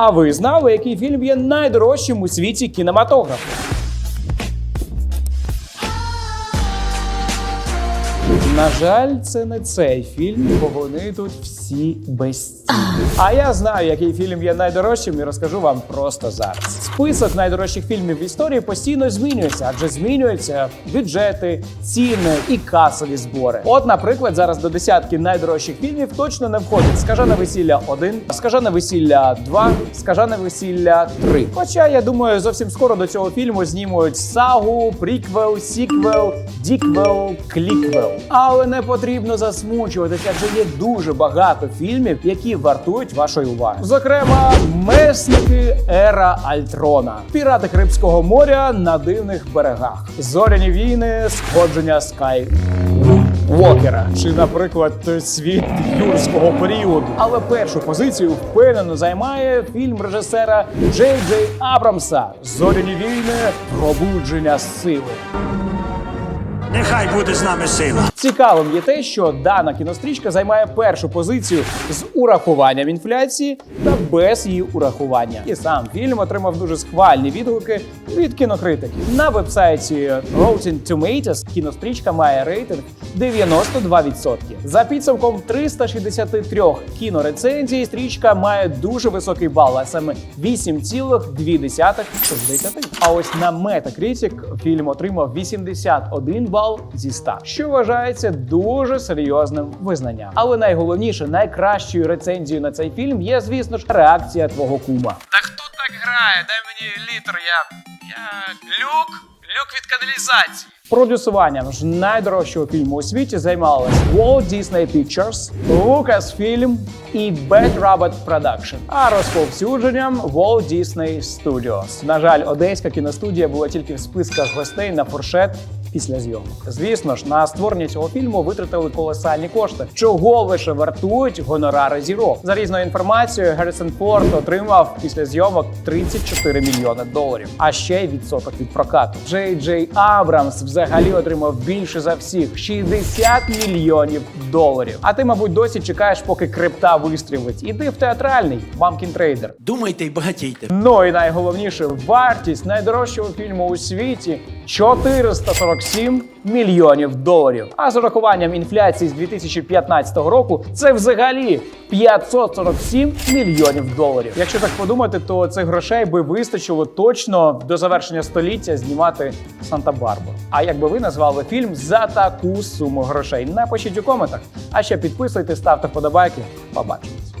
А ви знали, який фільм є найдорожчим у світі кінематографу? На жаль, це не цей фільм, бо вони тут всі безцінні. А я знаю, який фільм є найдорожчим, і розкажу вам просто зараз. Список найдорожчих фільмів в історії постійно змінюється, адже змінюються бюджети, ціни і касові збори. От, наприклад, зараз до десятки найдорожчих фільмів точно не входить Скажене весілля 1, Скажене весілля 2, Скажене весілля 3. Хоча я думаю, зовсім скоро до цього фільму знімуть сагу, приквел, сіквел, діквел, кліквел. Але не потрібно засмучуватися, адже є дуже багато фільмів, які вартують вашої уваги. Зокрема, месники ера Альтрона, пірати Карибського моря на дивних берегах, зоряні війни, сходження Скай. Вокера чи, наприклад, світ юрського періоду. Але першу позицію впевнено займає фільм режисера Джей Джей Абрамса Зоряні війни пробудження сили. Нехай буде з нами сила. Цікавим є те, що дана кінострічка займає першу позицію з урахуванням інфляції та без її урахування. І сам фільм отримав дуже схвальні відгуки від кінокритиків. На вебсайті Rotten Tomatoes кінострічка має рейтинг 92%. За підсумком 363 кінорецензій, стрічка має дуже високий бал, а саме 8,2 з 10. А ось на Metacritic фільм отримав 81 бал зі 100, що вважається дуже серйозним визнанням. Але найголовніше, найкращою рецензією на цей фільм є, звісно ж, реакція твого кума. Та хто так грає? Дай мені літр, я. Я. Люк? Люк від каналізації. Продюсуванням ж найдорожчого фільму у світі займалися Walt Disney Pictures, Lucasfilm і Bad Rabbit Production, а розповсюдженням Walt Disney Studios. На жаль, одеська кіностудія була тільки в списках гостей на фуршет після зйомок. Звісно ж, на створення цього фільму витратили колосальні кошти, чого лише вартують гонорари зірок. За різною інформацією, Геррисон Форд отримав після зйомок 34 мільйони доларів, а ще й відсоток від прокату. Джей Джей Абрамс взагалі отримав більше за всіх 60 мільйонів доларів. А ти, мабуть, досі чекаєш, поки крипта вистрілить. Іди в театральний Pumpkin Trader. Думайте й багатійте. Ну і найголовніше, вартість найдорожчого фільму у світі 447 мільйонів доларів. А з урахуванням інфляції з 2015 року це взагалі 547 мільйонів доларів. Якщо так подумати, то цих грошей би вистачило точно до завершення століття знімати Санта-Барбару. А як би ви назвали фільм за таку суму грошей? Напишіть у коментах. А ще підписуйтесь, ставте вподобайки. Побачимось.